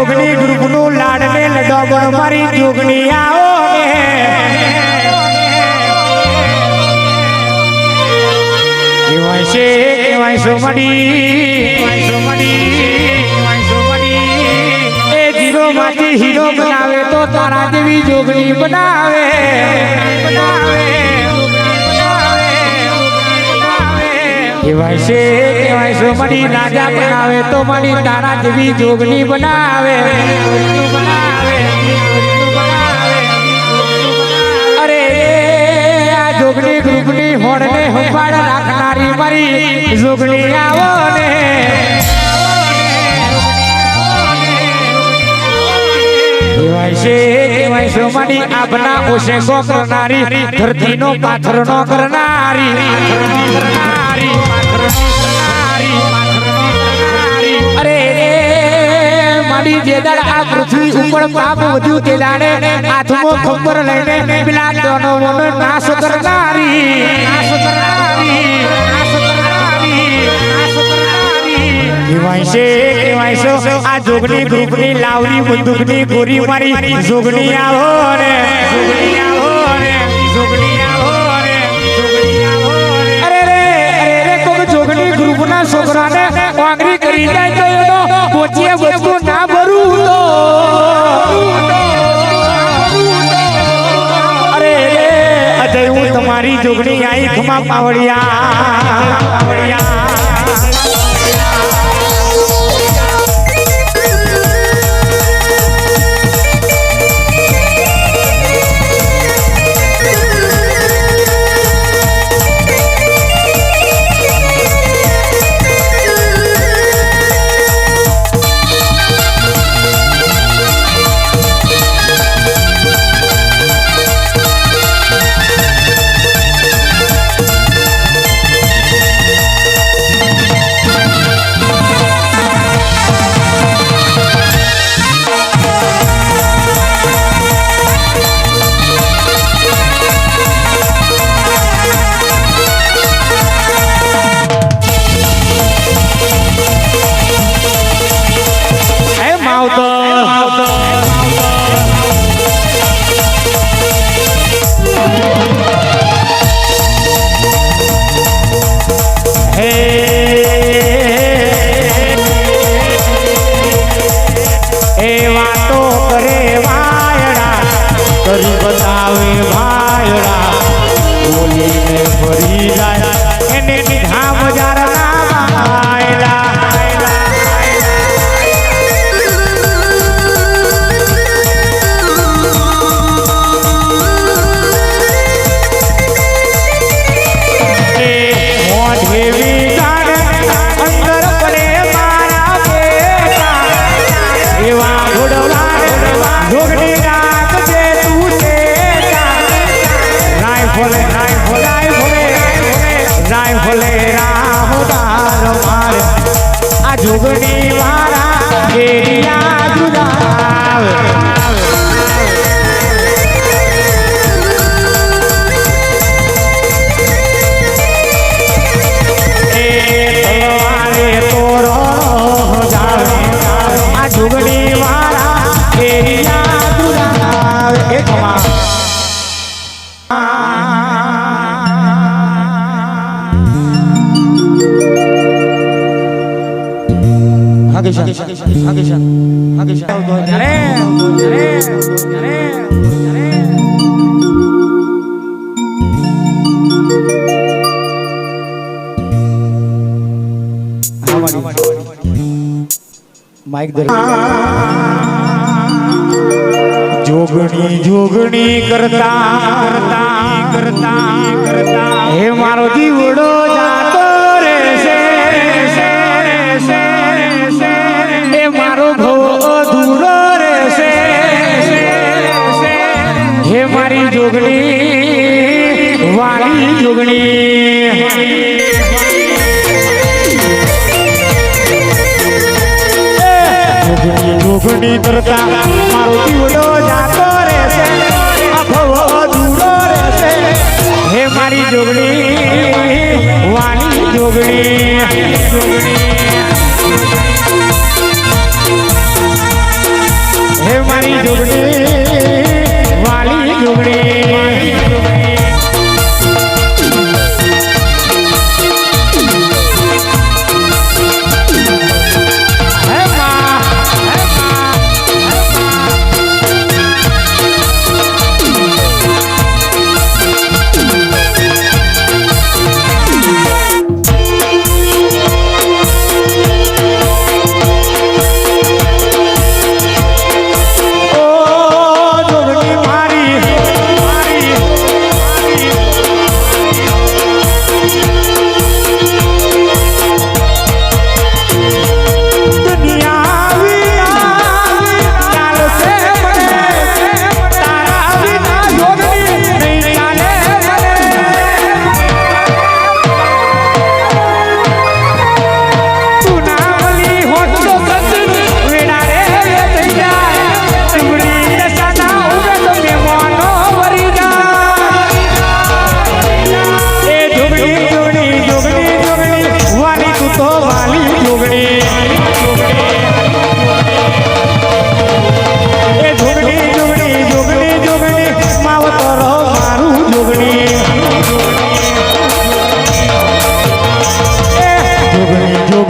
જોગણી ગ્રુપનું લાડ ને લડોગણ મારી જોગણી આવો કેવાય છે કેવાય સોમડી. એ જીરો માંથી હીરો બનાવે તો તારા જેવી જોગણી બનાવે. કેવાય છે કહેવાય છે મણી રાજા બનાવે તો મણી તારા જેવી જોગની બનાવે. અરે આ જોગની ગ્રુપની હોડને સંભાળ રાખનારી મારી જોગણી આવો ને કહેવાય છે કહેવાય છે કરનારી કરનારી, કરનારી, મારી જે આ પૃથ્વી ઉપર પાપ વધ્યું તે દાડે હાથમાં ખબર લઈને પેલા દાનવોનો નાશ કરનારી. નાશ કરનારી. નાશ કરનારી. નાશ કરનારી. કહેવાય છે કહેવાય છે આ જોગણી ગ્રુપની લાવડી બંદૂકની ગોરી મારી. જોગણી આવો ને જોગણી આવો ને જોગણી આવો ને જોગણી આવો ને અરે રે અરે રે કોક જોગણી ગ્રુપના છોકરાને વાંગરી કરી જાય તો પોચીએ વસ્તુ ના ભરું તો. અરે અજય હું તમારી જોગણી આઈ ખમા પાવડિયા હગીશા હગીશા હગીશા અરે અરે અરે અરે માઇક જોગણી જોગણી કરતા વાળી સુગણી જોગણી કરતા.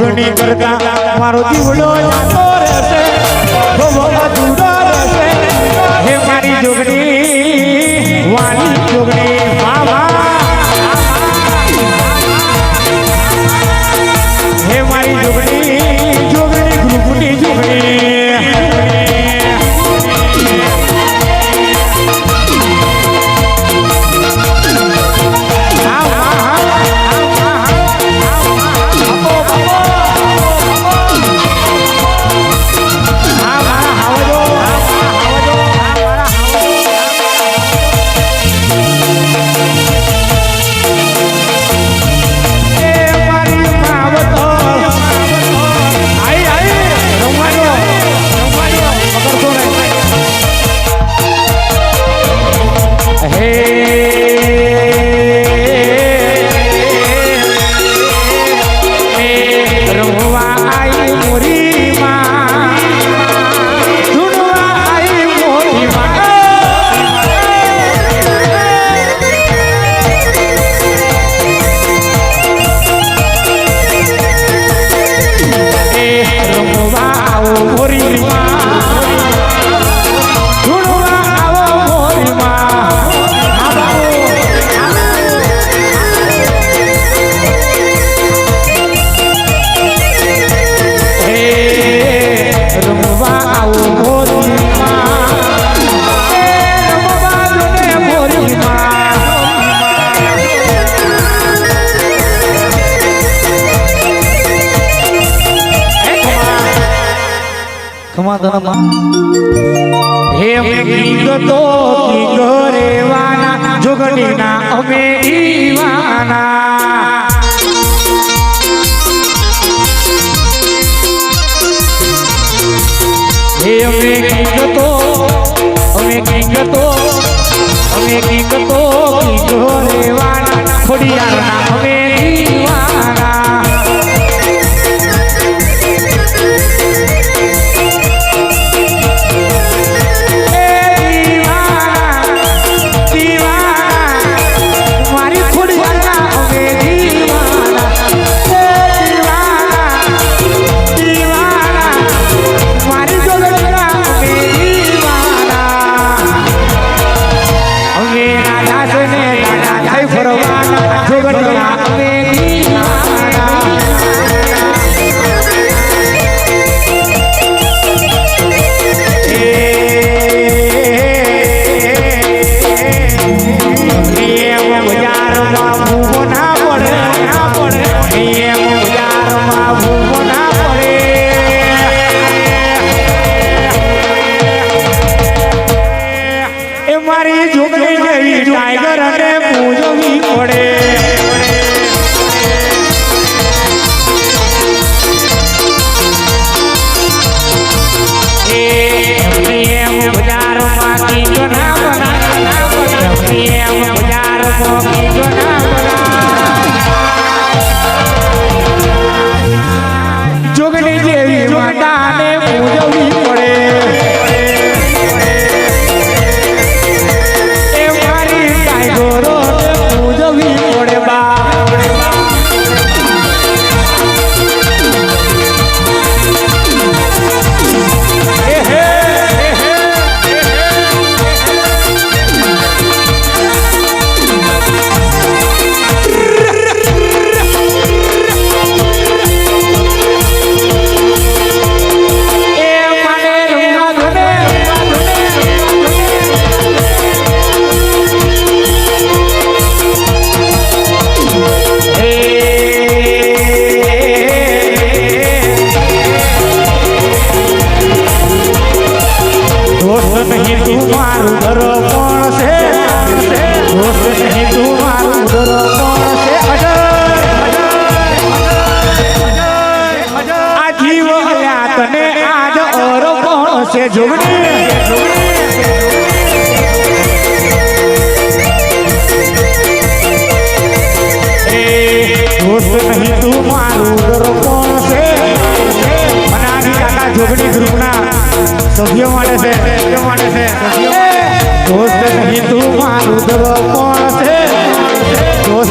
જોગણી કરતા મારો દીવડો જાતો રહેશે. ભોગો રહેશે હે મારી જોગણી you. જોગડીના અમે ઈવાના. હે અમે કિંગતો અમે કિંગતો અમે કિંગતો કિંગો રેવાના. ખોડિયા टाइगर નહીં તું મારું ઘર કોણ છે? હોશ નહીં તું મારું ઘર કોણ સભ્યો માટે છે મારું દર્પણ છે? દોસ્ત